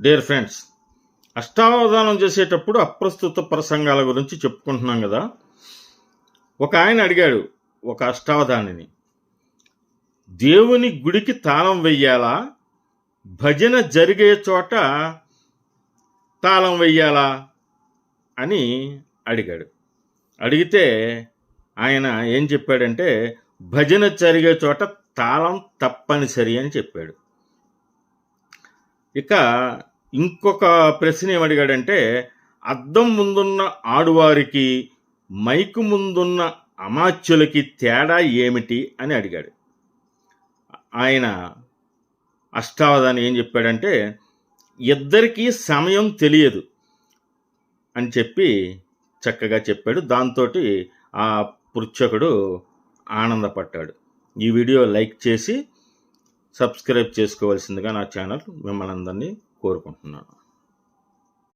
Dear friends అష్టావధానం చేసేటప్పుడు అప్రస్తుత ప్రసంగాల గురించి చెప్పుకుంటున్నాం కదా. ఒక ఆయన అడిగాడు ఒక అష్టావధానిని దేవుని గుడికి తాళం వెయ్యాలా? భజన జరిగే చోట తాళం వెయ్యాలా? అని అడిగాడు. అడిగితే ఆయన ఏం చెప్పాడంటే భజన జరిగే చోట తాళం తప్పనిసరి అని చెప్పాడు. ఇక ఇంకొక ప్రశ్న ఏమడిగాడంటే అద్దం ముందున్న ఆడువారికి మైకు ముందున్న అమాత్యులకి తేడా ఏమిటి అని అడిగాడు. ఆయన అష్టావధాని ఏం చెప్పాడంటే ఇద్దరికీ సమయం తెలియదు అని చెప్పి చక్కగా చెప్పాడు. దాంతో ఆ పృచ్ఛకుడు ఆనందపడ్డాడు. ఈ వీడియో లైక్ చేసి సబ్స్క్రైబ్ చేసుకోవాల్సిందిగా నా ఛానల్ మిమ్మల్ని అందరినీ కోరుకుంటున్నాను.